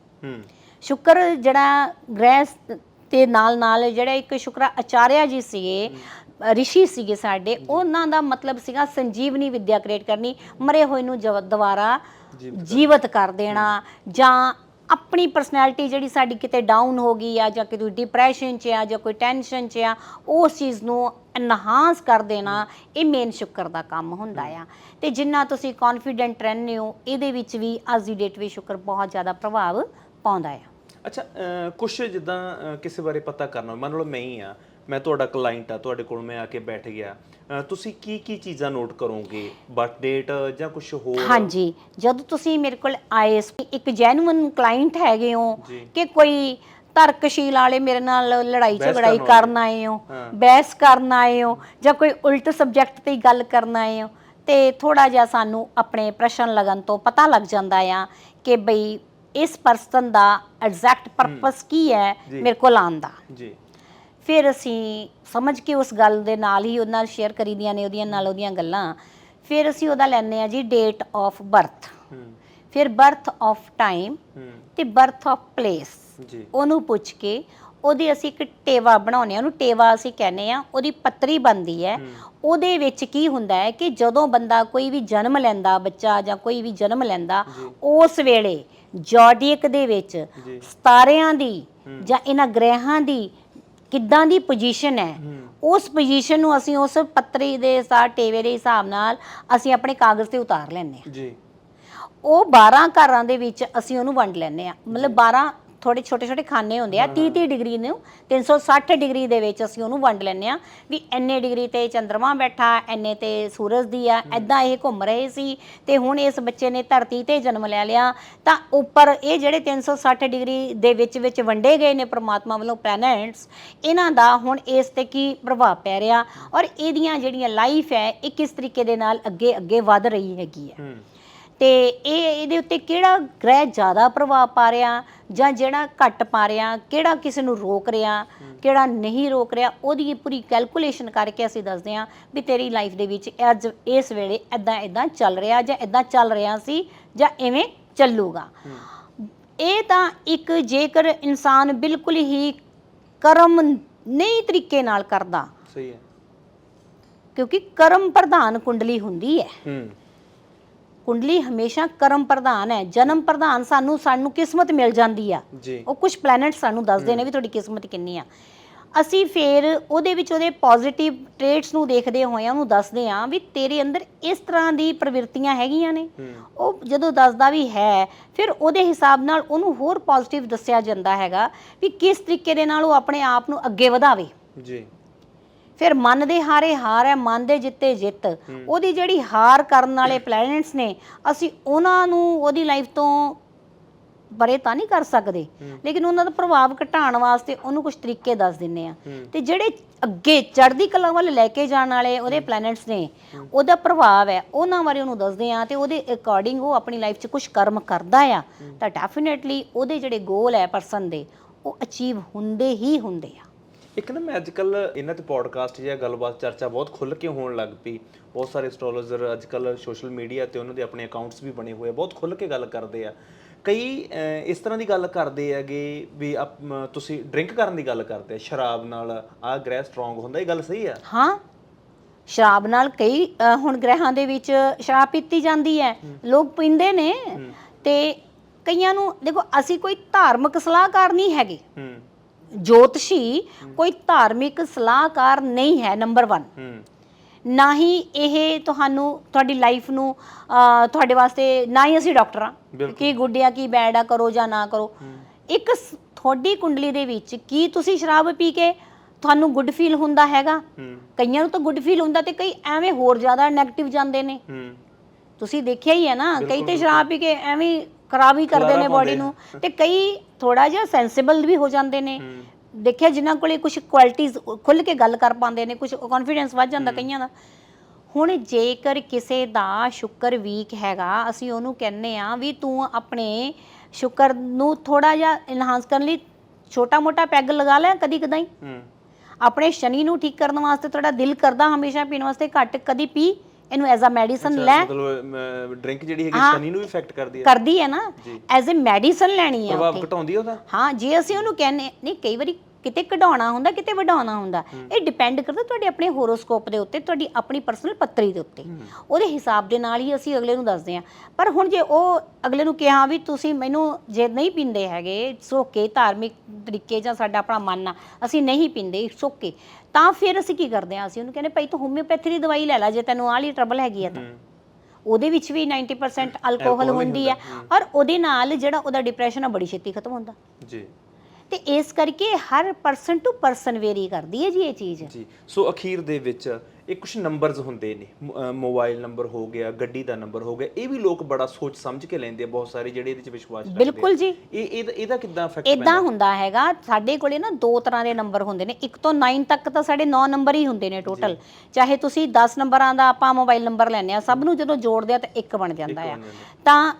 ਸ਼ੁਕਰ ਜਿਹੜਾ ਗ੍ਰਹਿ ਤੇ ਨਾਲ ਨਾਲ ਜਿਹੜਾ ਇੱਕ ਸ਼ੁਕਰਾ ਆਚਾਰਿਆ ਜੀ ਸੀਗੇ ਰਿਸ਼ੀ ਸੀਗੇ ਸਾਡੇ ਉਹਨਾਂ ਦਾ ਮਤਲਬ ਸੀਗਾ ਸੰਜੀਵਨੀ ਵਿਦਿਆ ਕ੍ਰੀਏਟ ਕਰਨੀ ਮਰੇ ਹੋਏ ਨੂੰ ਜਵ- ਦੁਬਾਰਾ ਜੀਵਤ ਕਰ ਦੇਣਾ। ਜਾਂ ਆਪਣੀ ਪਰਸਨੈਲਿਟੀ ਜਿਹੜੀ ਸਾਡੀ ਕਿਤੇ ਡਾਊਨ ਹੋ ਗਈ ਆ ਜਾਂ ਕਿਤੇ ਡਿਪਰੈਸ਼ਨ 'ਚ ਆ ਜਾਂ ਕੋਈ ਟੈਨਸ਼ਨ 'ਚ ਆ ਉਸ ਚੀਜ਼ ਨੂੰ ਐਨਹਾਂਸ ਕਰ ਦੇਣਾ ਇਹ ਮੇਨ ਸ਼ੁਕਰ ਦਾ ਕੰਮ ਹੁੰਦਾ ਆ। ਤੇ ਜਿੰਨਾ ਤੁਸੀਂ ਕੌਨਫੀਡੈਂਟ ਰਹਿੰਦੇ ਹੋ ਇਹਦੇ ਵਿੱਚ ਵੀ ਅੱਜ ਦੀ ਡੇਟ ਵਿੱਚ ਸ਼ੁਕਰ ਬਹੁਤ ਜ਼ਿਆਦਾ ਪ੍ਰਭਾਵ ਪਾਉਂਦਾ ਆ। ਅੱਛਾ ਕੁਝ ਜਿੱਦਾਂ ਕਿਸੇ ਬਾਰੇ ਪਤਾ ਕਰਨਾ ਹੋਵੇ, ਮੰਨ ਲਓ ਮੈਂ ਹੀ ਆ ਮੈਂ ਤੁਹਾਡਾ ਕਲਾਇੰਟ ਆ ਤੁਹਾਡੇ ਕੋਲ ਮੈਂ ਆ ਕੇ ਬੈਠ ਗਿਆ ਤੁਸੀਂ ਕੀ ਕੀ ਚੀਜ਼ਾਂ ਨੋਟ ਕਰੋਗੇ ਬਰਥ ਡੇਟ ਜਾਂ ਕੁਝ ਹੋਰ ਹਾਂਜੀ ਜਦੋਂ ਤੁਸੀਂ ਮੇਰੇ ਕੋਲ ਆਏ ਇੱਕ ਜੈਨੂਇਨ ਕਲਾਇੰਟ ਹੈਗੇ ਹੋ। ਕਿ ਕੋਈ ਤਰਕਸ਼ੀਲ ਵਾਲੇ ਮੇਰੇ ਨਾਲ ਲੜਾਈ ਝਗੜਾਈ ਕਰਨ ਆਏ ਹੋ। ਬਹਿਸ ਕਰਨ ਆਏ ਹੋ ਜਾਂ ਕੋਈ ਉਲਟ ਸਬਜੈਕਟ ਤੇ ਗੱਲ ਕਰਨ ਆਏ ਹੋ ਤੇ ਥੋੜਾ ਜਿਹਾ ਸਾਨੂੰ ਆਪਣੇ ਪ੍ਰਸ਼ਨ ਲਗਨ ਤੋਂ ਪਤਾ ਲੱਗ ਜਾਂਦਾ ਆ ਕਿ ਬਈ ਇਸ ਪਰਸਨ ਦਾ ਐਗਜ਼ੈਕਟ ਪਰਪਸ ਕੀ ਹੈ। ਮੇਰੇ ਕੋਲ ਆਉਣ ਦਾ। ਜੀ। ਫਿਰ ਅਸੀਂ ਸਮਝ ਕੇ ਉਸ ਗੱਲ ਦੇ ਨਾਲ ਹੀ ਉਹਦੇ ਨਾਲ ਸ਼ੇਅਰ ਕਰੀਦੀਆਂ ਨੇ ਉਹਦੀਆਂ ਨਾਲ ਉਹਦੀਆਂ ਗੱਲਾਂ। ਫਿਰ ਅਸੀਂ ਉਹਦਾ ਲੈਂਦੇ ਆ ਜੀ ਡੇਟ ਆਫ ਬਰਥ ਫਿਰ ਬਰਥ ਆਫ ਟਾਈਮ ਤੇ ਬਰਥ ਆਫ ਪਲੇਸ ਜੀ। ਉਹਨੂੰ ਪੁੱਛ ਕੇ ਉਹਦੀ ਅਸੀਂ ਇੱਕ ਟੇਵਾ ਬਣਾਉਂਦੇ ਆ ਉਹਨੂੰ ਟੇਵਾ ਅਸੀਂ ਕਹਿੰਦੇ ਆ ਉਹਦੀ ਪੱਤਰੀ ਬਣਦੀ ਹੈ। ਉਹਦੇ ਵਿੱਚ ਕੀ ਹੁੰਦਾ ਹੈ ਕਿ ਜਦੋਂ ਬੰਦਾ ਕੋਈ ਵੀ ਜਨਮ ਲੈਂਦਾ ਬੱਚਾ ਜਾਂ ਕੋਈ ਵੀ ਜਨਮ ਲੈਂਦਾ ਉਸ ਵੇਲੇ ਜੋਡੀਕ ਦੇ ਵਿੱਚ। ਸਤਾਰਿਆਂ ਦੀ ਜਾਂ ਇਹਨਾਂ ਗ੍ਰਹਿਾਂ ਦੀ ਕਿੱਦਾਂ ਦੀ ਪੋਜੀਸ਼ਨ ਹੈ ਹੂੰ। ਉਸ ਪੋਜੀਸ਼ਨ ਨੂੰ ਅਸੀਂ ਉਸ ਪੱਤਰੀ ਦੇ ਸਾਹ ਟੇਵੇ ਦੇ ਹਿਸਾਬ ਨਾਲ ਅਸੀਂ ਆਪਣੇ ਕਾਗਜ਼ ਤੇ ਉਤਾਰ ਲੈਂਦੇ ਹਾਂ। ਜੀ। ਉਹ 12 ਘਰਾਂ ਦੇ ਵਿੱਚ ਅਸੀਂ ਉਹਨੂੰ ਵੰਡ ਲੈਂਦੇ ਆ ਮਤਲਬ 12 ਥੋੜੇ ਛੋਟੇ ਛੋਟੇ ਖਾਨੇ ਹੁੰਦੇ ਆ 30 30 ਡਿਗਰੀ ਨੂੰ 360 ਡਿਗਰੀ ਦੇ ਵਿੱਚ ਅਸੀਂ ਉਹਨੂੰ ਵੰਡ ਲੈਂਦੇ ਆ ਵੀ ਇੰਨੇ ਡਿਗਰੀ ਤੇ ਚੰ드ਰਮਾ ਬੈਠਾ ਇੰਨੇ ਤੇ ਸੂਰਜ ਦੀ ਆ ਐਦਾਂ ਇਹ ਘੁੰਮ ਰਹੇ ਸੀ ਤੇ ਹੁਣ ਇਸ ਬੱਚੇ ਨੇ ਧਰਤੀ ਤੇ ਜਨਮ ਲੈ ਲਿਆ। ਤਾਂ ਉੱਪਰ ਇਹ ਜਿਹੜੇ 360 ਡਿਗਰੀ ਦੇ ਵਿੱਚ ਵਿੱਚ ਵੰਡੇ ਗਏ ਨੇ ਪ੍ਰਮਾਤਮਾ ਵੱਲੋਂ ਪਲੈਨਟਸ ਇਹਨਾਂ ਦਾ ਹੁਣ ਇਸ ਤੇ ਕੀ ਪ੍ਰਭਾਵ ਪੈ ਰਿਹਾ ਔਰ ਇਹਦੀਆਂ ਜਿਹੜੀਆਂ ਲਾਈਫ ਹੈ ਇਹ ਕਿਸ ਤਰੀਕੇ ਦੇ ਨਾਲ ਅੱਗੇ ਅੱਗੇ ਵਧ ਰਹੀ ਹੈਗੀ ਹੈ। ਹੂੰ। ਤੇ ਇਹ ਇਹਦੇ ਉੱਤੇ ਕਿਹੜਾ ਗ੍ਰਹਿ ਜ਼ਿਆਦਾ ਪ੍ਰਭਾਵ ਪਾ ਰਿਹਾ ਜਾਂ ਜਿਹੜਾ ਘੱਟ ਪਾ ਰਿਹਾ ਕਿਹੜਾ ਕਿਸੇ ਨੂੰ ਰੋਕ ਰਿਹਾ ਕਿਹੜਾ ਨਹੀਂ ਰੋਕ ਰਿਹਾ ਉਹਦੀ ਪੂਰੀ ਕੈਲਕੂਲੇਸ਼ਨ ਕਰਕੇ ਅਸੀਂ ਦੱਸਦੇ ਹਾਂ ਵੀ ਤੇਰੀ ਲਾਈਫ ਦੇ ਵਿੱਚ ਅੱਜ ਇਸ ਵੇਲੇ ਐਦਾਂ ਐਦਾਂ ਚੱਲ ਰਿਹਾ ਜਾਂ ਐਦਾਂ ਚੱਲ ਰਿਹਾ ਸੀ ਜਾਂ ਐਵੇਂ ਚੱਲੂਗਾ। ਇਹ ਤਾਂ ਇੱਕ ਜੇਕਰ ਇਨਸਾਨ ਬਿਲਕੁਲ ਹੀ ਕਰਮ ਨਹੀਂ ਤਰੀਕੇ ਨਾਲ ਕਰਦਾ ਸਹੀ ਹੈ। ਕਿਉਂਕਿ ਕਰਮ ਪ੍ਰਧਾਨ ਕੁੰਡਲੀ ਹੁੰਦੀ ਹੈ। ਹੂੰ। ਕੁੰਡਲੀ ਹਮੇਸ਼ਾ ਕਰਮ ਪ੍ਰਧਾਨ ਹੈ ਜਨਮ ਪ੍ਰਧਾਨ ਸਾਨੂੰ ਸਾਨੂੰ ਕਿਸਮਤ ਮਿਲ ਜਾਂਦੀ ਆ। ਜੀ। ਉਹ ਕੁਝ ਪਲੈਨਟ ਸਾਨੂੰ ਦੱਸਦੇ ਨੇ ਵੀ ਤੁਹਾਡੀ ਕਿਸਮਤ ਕਿੰਨੀ ਆ। ਅਸੀਂ ਫਿਰ ਉਹਦੇ ਵਿੱਚ ਉਹਦੇ ਪੋਜ਼ਿਟਿਵ ਟ੍ਰੇਟਸ ਨੂੰ ਦੇਖਦੇ ਹੋਏ ਉਹਨੂੰ ਦੱਸਦੇ ਆ ਵੀ ਤੇਰੇ ਅੰਦਰ ਇਸ ਤਰ੍ਹਾਂ ਦੀ ਪ੍ਰਵਿਰਤੀਆਂ ਹੈਗੀਆਂ ਨੇ। ਉਹ ਜਦੋਂ ਦੱਸਦਾ ਵੀ ਹੈ ਫਿਰ ਉਹਦੇ ਹਿਸਾਬ ਨਾਲ ਉਹਨੂੰ ਹੋਰ ਪੋਜ਼ਿਟਿਵ ਦੱਸਿਆ ਜਾਂਦਾ ਹੈਗਾ ਵੀ ਕਿਸ ਤਰੀਕੇ ਦੇ ਨਾਲ ਉਹ ਆਪਣੇ ਆਪ ਨੂੰ ਅੱਗੇ ਵਧਾਵੇ। ਜੀ। ਫਿਰ ਮਨ ਦੇ ਹਾਰੇ ਹਾਰ ਹੈ ਮਨ ਦੇ ਜਿੱਤੇ ਜਿੱਤ। ਉਹਦੀ ਜਿਹੜੀ ਹਾਰ ਕਰਨ ਵਾਲੇ ਪਲੈਨਟਸ ਨੇ ਅਸੀਂ ਉਹਨਾਂ ਨੂੰ ਉਹਦੀ ਲਾਈਫ ਤੋਂ ਬਰੇ ਤਾਂ ਨਹੀਂ ਕਰ ਸਕਦੇ। ਲੇਕਿਨ ਉਹਨਾਂ ਦਾ ਪ੍ਰਭਾਵ ਘਟਾਉਣ ਵਾਸਤੇ ਉਹਨੂੰ ਕੁਝ ਤਰੀਕੇ ਦੱਸ ਦਿੰਨੇ ਆ। ਤੇ ਜਿਹੜੇ ਅੱਗੇ ਚੜ੍ਹਦੀ ਕਲਾ ਵੱਲ ਲੈ ਕੇ ਜਾਣ ਵਾਲੇ ਉਹਦੇ ਪਲੈਨਟਸ ਨੇ ਉਹਦਾ ਪ੍ਰਭਾਵ ਹੈ। ਉਹਨਾਂ ਬਾਰੇ ਉਹਨੂੰ ਦੱਸਦੇ ਆ ਤੇ ਉਹਦੇ ਅਕੋਰਡਿੰਗ ਉਹ ਆਪਣੀ ਲਾਈਫ 'ਚ ਕੁਝ ਕਰਮ ਕਰਦਾ ਆ। ਤਾਂ ਡੈਫੀਨਿਟਲੀ ਉਹਦੇ ਜਿਹੜੇ ਗੋਲ ਹੈ ਪਰਸਨ ਦੇ ਉਹ ਅਚੀਵ ਹੁੰਦੇ ਹੀ ਹੁੰਦੇ ਆ। ਇੱਕ ਨਾ ਮੈਂ ਅੱਜ ਕੱਲ ਇਹਨਾਂ ਤੇ ਪੋਡਕਾਸਟ ਜਾਂ ਗੱਲਬਾਤ ਚਰਚਾ ਬਹੁਤ ਖੁੱਲ ਕੇ ਹੋਣ ਲੱਗ ਪਈ। ਬਹੁਤ ਸਾਰੇ ਐਸਟ੍ਰੋਲੋਜਰ ਅੱਜ ਕੱਲ ਸੋਸ਼ਲ ਮੀਡੀਆ ਤੇ ਉਹਨਾਂ ਦੇ ਆਪਣੇ ਅਕਾਊਂਟਸ ਵੀ ਬਣੇ ਹੋਏ ਆ ਬਹੁਤ ਖੁੱਲ ਕੇ ਗੱਲ ਕਰਦੇ ਆ। ਕਈ ਇਸ ਤਰ੍ਹਾਂ ਦੀ ਗੱਲ ਕਰਦੇ ਹੈਗੇ ਵੀ ਤੁਸੀਂ ਡਰਿੰਕ ਕਰਨ ਦੀ ਗੱਲ ਕਰਦੇ ਆ ਸ਼ਰਾਬ ਨਾਲ ਆਹ ਗ੍ਰਹਿ ਸਟਰੋਂਗ ਹੁੰਦਾ ਇਹ ਗੱਲ ਸਹੀ ਆ? ਹਾਂ। ਸ਼ਰਾਬ ਨਾਲ ਕਈ ਹੁਣ ਗ੍ਰਹਿਾਂ ਦੇ ਵਿੱਚ ਸ਼ਰਾਬ ਪੀਤੀ ਜਾਂਦੀ ਹੈ। ਲੋਕ ਪੀਂਦੇ ਨੇ ਤੇ ਕਈਆਂ ਨੂੰ ਦੇਖੋ ਅਸੀਂ ਕੋਈ ਧਾਰਮਿਕ ਸਲਾਹਕਾਰ ਨਹੀਂ ਹੈਗੇ। ਹੂੰ। ਜੋਤਸ਼ੀ ਕੋਈ ਧਾਰਮਿਕ ਸਲਾਹਕਾਰ ਨਹੀਂ ਹੈ ਨੰਬਰ 1 ਹੂੰ। ਨਾ ਹੀ ਇਹ ਤੁਹਾਨੂੰ ਤੁਹਾਡੀ ਲਾਈਫ ਨੂੰ ਤੁਹਾਡੇ ਵਾਸਤੇ ਨਾ ਹੀ ਅਸੀਂ ਡਾਕਟਰ ਆ ਬਿਲਕੁਲ। ਕੀ ਗੁੱਡ ਆ ਕੀ ਬੈਡ ਆ ਕਰੋ ਜਾਂ ਨਾ ਕਰੋ। ਇੱਕ ਸ- ਤੁਹਾਡੀ ਕੁੰਡਲੀ ਦੇ ਵਿੱਚ ਕੀ ਤੁਸੀਂ ਸ਼ਰਾਬ ਪੀ ਕੇ ਤੁਹਾਨੂੰ ਗੁੱਡ ਫੀਲ ਹੁੰਦਾ ਹੈਗਾ? ਹੂੰ। ਕਈਆਂ ਨੂੰ ਤਾਂ ਗੁੱਡ ਫੀਲ ਹੁੰਦਾ ਤੇ ਕਈ ਐਵੇਂ ਹੋਰ ਜ਼ਿਆਦਾ 네ਗੇਟਿਵ ਜਾਂਦੇ ਨੇ। ਹੂੰ। ਤੁਸੀਂ ਦੇਖਿਆ ਹੀ ਹੈ ਨਾ ਕਈ ਤੇ ਸ਼ਰਾਬ ਪੀ ਕੇ ਐਵੇਂ ਹੀ ਖਰਾਬ ਹੀ ਕਰਦੇ ਖਲਾਰਾ ਨੇ ਬਾਡੀ ਨੂੰ। ਤੇ ਕਈ ਥੋੜਾ ਜਿਹਾ ਸੈਂਸਿਬਲ ਵੀ ਹੋ ਜਾਂਦੇ ਨੇ। ਦੇਖਿਆ ਜਿਨ੍ਹਾਂ ਕੋਲੇ ਕੁਝ ਕੁਆਲਿਟੀਆਂ ਖੁੱਲ ਕੇ ਗੱਲ ਕਰ ਪਾਉਂਦੇ ਨੇ ਕੁਝ ਕੌਨਫੀਡੈਂਸ ਵੱਧ ਜਾਂਦਾ ਕਈਆਂ ਦਾ। ਹੁਣ ਜੇਕਰ ਕਿਸੇ ਦਾ ਸ਼ੁਕਰ ਵੀਕ ਹੈਗਾ ਅਸੀਂ ਉਹਨੂੰ ਕਹਿੰਨੇ ਆ ਵੀ ਤੂੰ ਆਪਣੇ ਸ਼ੁਕਰ ਨੂੰ ਥੋੜਾ ਜਿਹਾ ਇਨਹਾਂਸ ਕਰਨ ਲਈ ਛੋਟਾ ਮੋਟਾ ਪੈਗ ਲਗਾ ਲੈ ਕਦੀ ਕਦਾਈ ਹੂੰ। ਆਪਣੇ ਸ਼ਨੀ ਨੂੰ ਠੀਕ ਕਰਨ ਵਾਸਤੇ ਤੁਹਾਡਾ ਦਿਲ ਕਰਦਾ ਹਮੇਸ਼ਾ ਪੀਣ ਵਾਸਤੇ ਘੱਟ ਕਦੀ ਪੀ। ਇਹਨੂੰ ਐਜ਼ ਅ ਮੈਡੀਸਨ ਲੈ। ਮਤਲਬ ਡਰਿੰਕ ਜਿਹੜੀ ਹੈਗੀ। ਸਨੀ ਨੂੰ ਵੀ ਇਫੈਕਟ ਕਰਦੀ ਹੈ। ਕਰਦੀ ਹੈ ਨਾ। ਐਜ਼ ਅ ਮੈਡੀਸਨ ਲੈਣੀ ਹੈ ਪ੍ਰਭਾਵ ਘਟਾਉਂਦੀ ਹੈ ਉਹਦਾ? ਹਾਂ ਜੇ ਅਸੀਂ ਉਹਨੂੰ ਕਹਿੰਨੇ ਨਹੀਂ ਕਈ ਵਾਰੀ ਕਿਤੇ ਕਢਾਉਣਾ ਹੁੰਦਾ ਕਿਤੇ ਵਧਾਉਣਾ ਹੁੰਦਾ। ਇਹ ਡਿਪੈਂਡ ਕਰਦਾ ਤੁਹਾਡੇ ਆਪਣੇ ਹੋਰੋਸਕੋਪ ਦੇ ਉੱਤੇ ਤੁਹਾਡੀ ਆਪਣੀ ਪਰਸਨਲ ਪੱਤਰੀ ਦੇ ਉੱਤੇ। ਉਹਦੇ ਹਿਸਾਬ ਦੇ ਨਾਲ ਹੀ ਅਸੀਂ ਅਗਲੇ ਨੂੰ ਦੱਸਦੇ ਹਾਂ। ਪਰ ਹੁਣ ਜੇ ਉਹ ਅਗਲੇ ਨੂੰ ਕਿਹਾ ਵੀ ਤੁਸੀਂ ਮੈਨੂੰ ਜੇ ਨਹੀਂ ਪੀਂਦੇ ਹੈਗੇ ਸੋਕੇ ਧਾਰਮਿਕ ਤਰੀਕੇ ਜਾਂ ਸਾਡਾ ਆਪਣਾ ਮਨ ਆ ਅਸੀਂ ਨਹੀਂ ਪੀਂਦੇ ਸੋਕੇ ਤਾਂ ਫਿਰ ਅਸੀਂ ਕੀ ਕਰਦੇ ਹਾਂ? ਅਸੀਂ ਉਹਨੂੰ ਕਹਿੰਦੇ ਭਾਈ ਤੂੰ ਹੋਮਿਓਪੈਥੀ ਦੀ ਦਵਾਈ ਲੈ ਲੈ ਜੇ ਤੈਨੂੰ ਆਹ ਲਈ ਟਰਬਲ ਹੈਗੀ ਆ ਤਾਂ। ਉਹਦੇ ਵਿੱਚ ਵੀ 90% ਅਲਕੋਹਲ ਹੁੰਦੀ ਹੈ। ਔਰ ਉਹਦੇ ਨਾਲ ਜਿਹੜਾ ਉਹਦਾ ਡਿਪਰੈਸ਼ਨ ਆ ਬੜੀ ਛੇਤੀ ਖਤਮ ਹੁੰਦਾ। ਜੀ। ਤੇ ਇਸ ਕਰਕੇ ਹਰ ਪਰਸਨ ਟੂ ਪਰਸਨ ਵੇਰੀ ਕਰਦੀ ਹੈ ਜੀ ਇਹ ਚੀਜ਼। ਜੀ ਸੋ ਅਖੀਰ ਦੇ ਵਿੱਚ ਇਹ ਕੁਝ ਨੰਬਰਸ ਹੁੰਦੇ ਨੇ ਮੋਬਾਈਲ ਨੰਬਰ ਹੋ ਗਿਆ ਗੱਡੀ ਦਾ ਨੰਬਰ ਹੋ ਗਿਆ ਇਹ ਵੀ ਲੋਕ ਬੜਾ ਸੋਚ ਸਮਝ ਕੇ ਲੈਂਦੇ ਆ ਬਹੁਤ ਸਾਰੇ ਜਿਹੜੇ ਇਹਦੇ ਚ ਵਿਸ਼ਵਾਸ ਰੱਖਦੇ ਆ। ਬਿਲਕੁਲ ਜੀ। ਇਹ ਇਹਦਾ- ਇਹਦਾ ਕਿੱਦਾਂ ਇਫੈਕਟ ਇਦਾਂ ਹੁੰਦਾ ਹੈਗਾ ਸਾਡੇ ਕੋਲੇ ਨਾ ਦੋ ਤਰ੍ਹਾਂ ਦੇ ਨੰਬਰ ਹੁੰਦੇ ਨੇ ਇੱਕ ਤੋਂ 9 ਤੱਕ ਤਾਂ ਸਾਡੇ 9 ਨੰਬਰ ਹੀ ਹੁੰਦੇ ਨੇ ਟੋਟਲ ਚਾਹੇ ਤੁਸੀਂ 10 ਨੰਬਰਾਂ ਦਾ ਆਪਾਂ ਮੋਬਾਈਲ ਨੰਬਰ ਲੈਨੇ ਆ ਸਭ ਨੂੰ ਜਦੋਂ ਜੋੜਦੇ ਆ ਤਾਂ ਇੱਕ ਬਣ ਜਾਂਦਾ ਆ। ਤਾਂ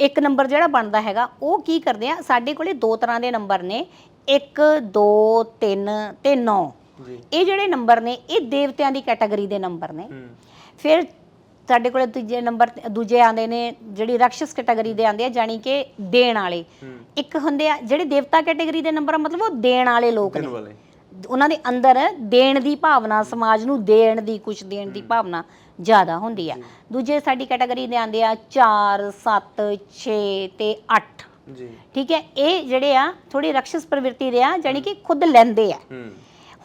ਇੱਕ ਨੰਬਰ ਜਿਹੜਾ ਬਣਦਾ ਹੈਗਾ ਉਹ ਕੀ ਕਰਦੇ ਆ? ਸਾਡੇ ਕੋਲੇ ਦੋ ਤਰ੍ਹਾਂ ਦੇ ਨੰਬਰ ਨੇ। 1 2 3 ਤੇ 9 ਜੀ। ਇਹ ਜਿਹੜੇ ਨੰਬਰ ਨੇ ਇਹ ਦੇਵਤਿਆਂ ਦੀ ਕੈਟਾਗਰੀ ਦੇ ਨੰਬਰ ਨੇ। ਫਿਰ ਸਾਡੇ ਕੋਲੇ ਦੂਜੇ ਨੰਬਰ ਦੂਜੇ ਆਂਦੇ ਨੇ ਜਿਹੜੀ ਰਾਖਸ਼ ਕੈਟਾਗਰੀ ਦੇ ਆਂਦੇ ਆ ਜਾਨੀ ਕਿ ਦੇਣ ਵਾਲੇ। ਇੱਕ ਹੁੰਦੇ ਆ ਜਿਹੜੇ ਦੇਵਤਾ ਕੈਟਾਗਰੀ ਦੇ ਨੰਬਰ ਮਤਲਬ ਉਹ ਦੇਣ ਵਾਲੇ ਲੋਕ ਨੇ। ਉਹਨਾਂ ਦੇ ਅੰਦਰ ਦੇਣ ਦੀ ਭਾਵਨਾ ਸਮਾਜ ਨੂੰ ਦੇਣ ਦੀ ਕੁਝ ਦੇਣ ਦੀ ਭਾਵਨਾ। ਜ਼ਿਆਦਾ ਹੁੰਦੀ ਆ। ਦੂਜੇ ਸਾਡੀ ਕੈਟਾਗਰੀ ਦੇ ਆਂਦੇ ਆ 4 7 6 ਤੇ 8 ਜੀ। ਠੀਕ ਹੈ? ਇਹ ਜਿਹੜੇ ਆ ਥੋੜੀ ਰਕਸ਼ਸ ਪ੍ਰਵਿਰਤੀ ਦੇ ਆ ਜਾਨੀ ਕਿ ਖੁਦ ਲੈਂਦੇ ਆ।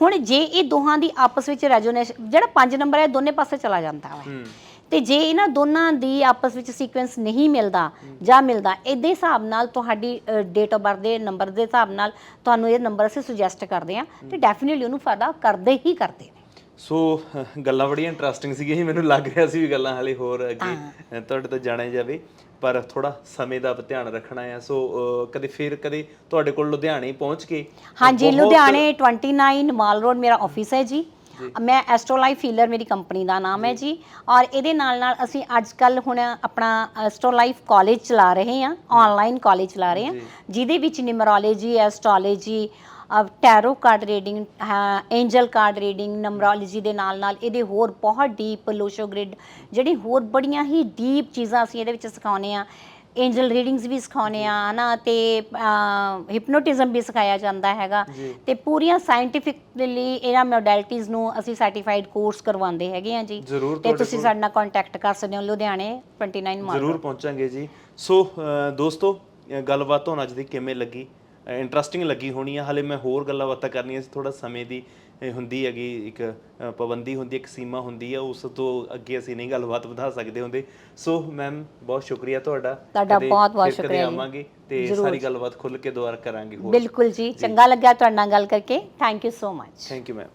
ਹੁਣ ਜੇ ਇਹ ਦੋਹਾਂ ਦੀ ਆਪਸ ਵਿੱਚ ਰੈਜ਼ੋਨੇਸ਼ਨ ਜਿਹੜਾ 5 ਨੰਬਰ ਹੈ ਦੋਨੇ ਪਾਸੇ ਚਲਾ ਜਾਂਦਾ ਹੂੰ। ਤੇ ਜੇ ਇਹਨਾਂ ਦੋਨਾਂ ਦੀ ਆਪਸ ਵਿੱਚ ਸੀਕੁਐਂਸ ਨਹੀਂ ਮਿਲਦਾ ਜਾਂ ਮਿਲਦਾ ਇਹਦੇ ਹਿਸਾਬ ਨਾਲ ਤੁਹਾਡੀ ਡੇਟ ਆਫ ਬਰਥ ਦੇ ਨੰਬਰ ਦੇ ਹਿਸਾਬ ਨਾਲ ਤੁਹਾਨੂੰ ਇਹ ਨੰਬਰ ਅਸੀਂ ਸੁਜੈਸਟ ਕਰਦੇ ਆ ਤੇ ਡੈਫੀਨਿਟਲੀ ਉਹਨੂੰ ਫਾਇਦਾ ਕਰਦੇ ਹੀ ਕਰਦੇ ਨੇ। ਸੋ ਗੱਲਾਂ ਬੜੀਆਂ ਇੰਟਰਸਟਿੰਗ ਸੀਗੀਆਂ ਸੀ ਮੈਨੂੰ ਲੱਗ ਰਿਹਾ ਸੀ ਵੀ ਗੱਲਾਂ ਹਾਲੇ ਹੋਰ ਅੱਗੇ ਤੁਹਾਡੇ ਤੋਂ ਜਾਣਿਆ ਜਾਵੇ ਪਰ ਥੋੜਾ ਸਮੇਂ ਦਾ ਧਿਆਨ ਰੱਖਣਾ ਹੈ ਸੋ ਕਦੇ ਫਿਰ ਕਦੇ ਤੁਹਾਡੇ ਕੋਲ ਲੁਧਿਆਣੇ ਪਹੁੰਚ ਕੇ ਹਾਂਜੀ ਲੁਧਿਆਣੇ 29 ਮਾਲ ਰੋਡ ਮੇਰਾ ਆਫਿਸ ਹੈ ਜੀ। ਮੈਂ ਐਸਟ੍ਰੋਲਾਈਫ ਹੀਲਰ ਮੇਰੀ ਕੰਪਨੀ ਦਾ ਨਾਮ ਹੈ ਜੀ। ਔਰ ਇਹਦੇ ਨਾਲ ਨਾਲ ਅਸੀਂ ਅੱਜ ਕੱਲ ਹੁਣ ਆਪਣਾ ਐਸਟ੍ਰੋਲਾਈਫ ਕਾਲਜ ਚਲਾ ਰਹੇ ਹਾਂ ਆਨਲਾਈਨ ਕਾਲਜ ਚਲਾ ਰਹੇ ਹਾਂ। ਜਿਹਦੇ ਵਿੱਚ numerology astrology tarot card reading angel card reading numberology ਦੇ ਨਾਲ ਨਾਲ ਇਹਦੇ ਹੋਰ ਬਹੁਤ ਡੀਪ ਲੋਸ਼ੋ ਗ੍ਰਿਡ ਜਿਹੜੀ ਹੋਰ ਬੜੀਆਂ ਹੀ ਡੀਪ ਚੀਜ਼ਾਂ ਅਸੀਂ ਇਹਦੇ ਵਿੱਚ ਸਿਖਾਉਂਦੇ ਆ ਐਂਜਲ ਰੀਡਿੰਗਸ ਵੀ ਸਿਖਾਉਂਦੇ ਆ ਨਾ ਤੇ ਹਿਪਨੋਟਿਜ਼ਮ ਵੀ ਸਿਖਾਇਆ ਜਾਂਦਾ ਹੈਗਾ। ਤੇ ਪੂਰੀਆਂ ਸਾਇੰਟੀਫਿਕਲੀ ਇਹਨਾਂ ਮੋਡੈਲਿਟੀਜ਼ ਨੂੰ ਅਸੀਂ ਸਰਟੀਫਾਈਡ ਕੋਰਸ ਕਰਵਾਉਂਦੇ ਹੈਗੇ ਆ ਜੀ। ਤੇ ਤੁਸੀਂ ਸਾਡੇ ਨਾਲ ਕੰਟੈਕਟ ਕਰ ਸਕਦੇ ਹੋ ਲੁਧਿਆਣੇ 29 ਮਾਰਚ ਜ਼ਰੂਰ ਪਹੁੰਚਾਂਗੇ ਜੀ। ਸੋ ਦੋਸਤੋ ਗੱਲਬਾਤ ਤੁਹਾਨੂੰ ਅੱਜ ਦੀ ਕਿਵੇਂ ਲੱਗੀ? ਇੰਟਰਸਟਿੰਗ ਲੱਗੀ ਹੋਣੀ ਆ। ਹਲੇ ਮੈਂ ਹੋਰ ਗੱਲਾਂ ਬਾਤਾਂ ਕਰਨੀਆਂ ਸੀ। ਥੋੜਾ ਸਮੇਂ ਦੀ ਹੁੰਦੀ ਹੈਗੀ ਇੱਕ ਪਾਬੰਦੀ ਹੁੰਦੀ ਹੈ, ਇੱਕ ਸੀਮਾ ਹੁੰਦੀ ਆ। ਉਸ ਤੋਂ ਅੱਗੇ ਅਸੀਂ ਨਹੀਂ ਗੱਲਬਾਤ ਵਧਾ ਸਕਦੇ ਹੁੰਦੇ। ਸੋ ਮੈਮ ਬਹੁਤ ਸ਼ੁਕਰੀਆ ਤੁਹਾਡਾ। ਤੁਹਾਡਾ ਕਦੇ ਬਹੁਤ-ਬਹੁਤ ਫਿਰ ਕਦੇ ਸ਼ੁਕਰੀਆ ਜੀ। ਆਵਾਂਗੇ ਤੇ ਸਾਰੀ ਗੱਲਬਾਤ ਖੁੱਲ ਕੇ ਦੁਆਰਾ ਕਰਾਂਗੇ ਹੋਰ। ਬਿਲਕੁਲ ਜੀ। ਚੰਗਾ ਲੱਗਿਆ ਤੁਹਾਡੇ ਨਾਲ ਗੱਲ ਕਰਕੇ। Thank you so much thank you ma'am